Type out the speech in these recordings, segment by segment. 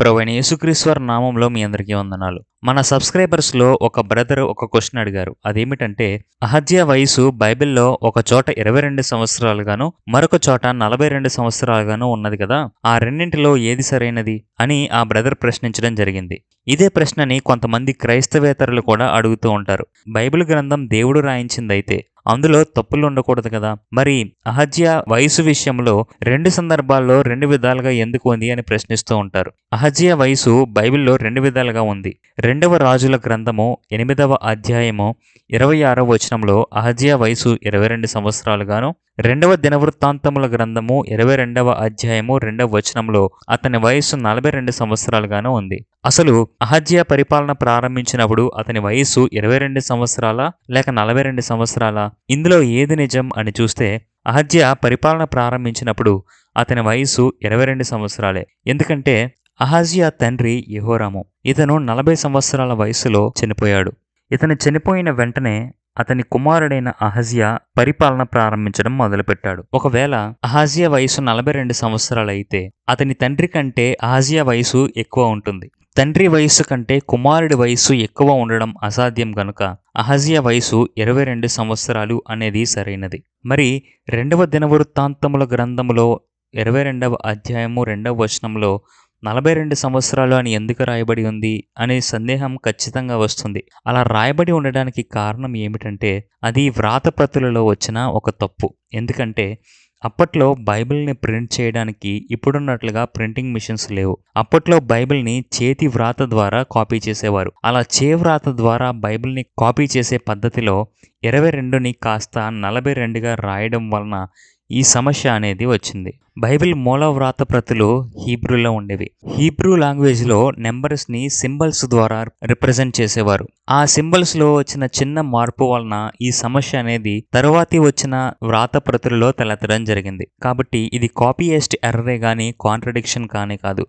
ప్రవీణ యేసుక్రీశ్వర్ నామంలో మీ అందరికీ వందనాలు. మన సబ్స్క్రైబర్స్లో ఒక బ్రదర్ ఒక క్వశ్చన్ అడిగారు. అదేమిటంటే అహజ్య వయసు బైబిల్లో ఒక చోట ఇరవై రెండు సంవత్సరాలుగాను మరొక చోట నలభై రెండు సంవత్సరాలుగాను ఉన్నది కదా? ఆ రెండింటిలో ఏది సరైనది? అని ఆ బ్రదర్ ప్రశ్నించడం జరిగింది. ఇదే ప్రశ్నని కొంతమంది క్రైస్తవేతరులు కూడా అడుగుతూ ఉంటారు. బైబిల్ గ్రంథం దేవుడు రాయించిందైతే అందులో తప్పులు ఉండకూడదు కదా. మరి అహజ్య వయసు విషయంలో రెండు సందర్భాల్లో రెండు విధాలుగా ఎందుకు ఉంది అని ప్రశ్నిస్తూ ఉంటారు. అహజ్య వయసు బైబిల్లో రెండు విధాలుగా ఉంది. రెండవ రాజుల గ్రంథము ఎనిమిదవ అధ్యాయము ఇరవై ఆరవ వచనంలో అహజ్య వయసు ఇరవై రెండు సంవత్సరాలుగాను రెండవ దినవృత్తాంతముల గ్రంథము ఇరవై రెండవ అధ్యాయము రెండవ వచనంలో అతని వయసు నలభై రెండు సంవత్సరాలుగాను ఉంది. అసలు అహజ్య పరిపాలన ప్రారంభించినప్పుడు అతని వయస్సు ఇరవై రెండు సంవత్సరాల లేక నలభై రెండు సంవత్సరాల? ఇందులో ఏది నిజం అని చూస్తే అహజ్య పరిపాలన ప్రారంభించినప్పుడు అతని వయస్సు ఇరవై రెండు సంవత్సరాలే. ఎందుకంటే అహజ్యా తండ్రి యహోరాము. ఇతను నలభై సంవత్సరాల వయసులో చనిపోయాడు. ఇతను చనిపోయిన వెంటనే అతని కుమారుడైన అహజియా పరిపాలన ప్రారంభించడం మొదలుపెట్టాడు. ఒకవేళ అహాజియా వయసు నలభై రెండు సంవత్సరాలైతే అతని తండ్రి కంటే అహాజియా వయసు ఎక్కువ ఉంటుంది. తండ్రి వయస్సు కంటే కుమారుడి వయసు ఎక్కువ ఉండడం అసాధ్యం గనుక అహజియా వయసు ఇరవై రెండు సంవత్సరాలు అనేది సరైనది. మరి రెండవ దినవృత్తాంతముల గ్రంథములో ఇరవై రెండవ అధ్యాయము రెండవ వచనంలో నలభై రెండు సంవత్సరాలు అని ఎందుకు రాయబడి ఉంది అనే సందేహం ఖచ్చితంగా వస్తుంది. అలా రాయబడి ఉండడానికి కారణం ఏమిటంటే అది వ్రాతప్రతులలో వచ్చిన ఒక తప్పు. ఎందుకంటే అప్పట్లో బైబిల్ని ప్రింట్ చేయడానికి ఇప్పుడున్నట్లుగా ప్రింటింగ్ మిషన్స్ లేవు. అప్పట్లో బైబిల్ని చేతి వ్రాత ద్వారా కాపీ చేసేవారు. అలా చేవ్రాత ద్వారా బైబిల్ని కాపీ చేసే పద్ధతిలో ఇరవై రెండుని కాస్త నలభై రెండుగా రాయడం వలన ఈ సమస్య అనేది వచ్చింది. బైబిల్ మూల వ్రాత ప్రతులు హీబ్రూలో ఉండేవి. హీబ్రూ లాంగ్వేజ్లో నెంబర్స్ని సింబల్స్ ద్వారా రిప్రజెంట్ చేసేవారు. ఆ సింబల్స్లో వచ్చిన చిన్న మార్పు వలన ఈ సమస్య అనేది తరువాతి వచ్చిన వ్రాత ప్రతులలో తలెత్తడం జరిగింది. కాబట్టి ఇది కాపీయస్ట్ ఎర్రరే కానీ కాంట్రడిక్షన్ కానీ కాదు.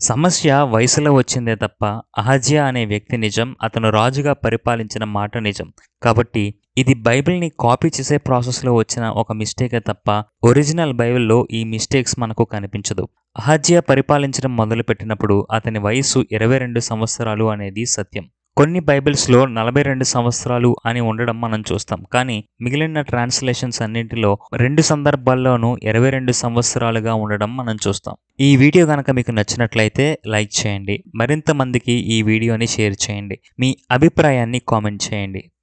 సమస్య వయసులో వచ్చిందే తప్ప అహజ్య అనే వ్యక్తి నిజం అతను రాజుగా పరిపాలించిన మాట నిజం. కాబట్టి ఇది బైబిల్ని కాపీ చేసే ప్రాసెస్లో వచ్చిన ఒక మిస్టేకే తప్ప ఒరిజినల్ బైబిల్లో ఈ మిస్టేక్స్ మనకు కనిపించదు. అహజ్యా పరిపాలించడం మొదలుపెట్టినప్పుడు అతని వయసు ఇరవై రెండు సంవత్సరాలు అనేది సత్యం. కొన్ని బైబిల్స్లో నలభై రెండు సంవత్సరాలు అని ఉండడం మనం చూస్తాం. కానీ మిగిలిన ట్రాన్స్లేషన్స్ అన్నింటిలో రెండు సందర్భాల్లోనూ ఇరవై రెండు సంవత్సరాలుగా ఉండడం మనం చూస్తాం. ఈ వీడియో కనుక మీకు నచ్చినట్లయితే లైక్ చేయండి. మరింత మందికి ఈ వీడియోని షేర్ చేయండి. మీ అభిప్రాయాన్ని కామెంట్ చేయండి.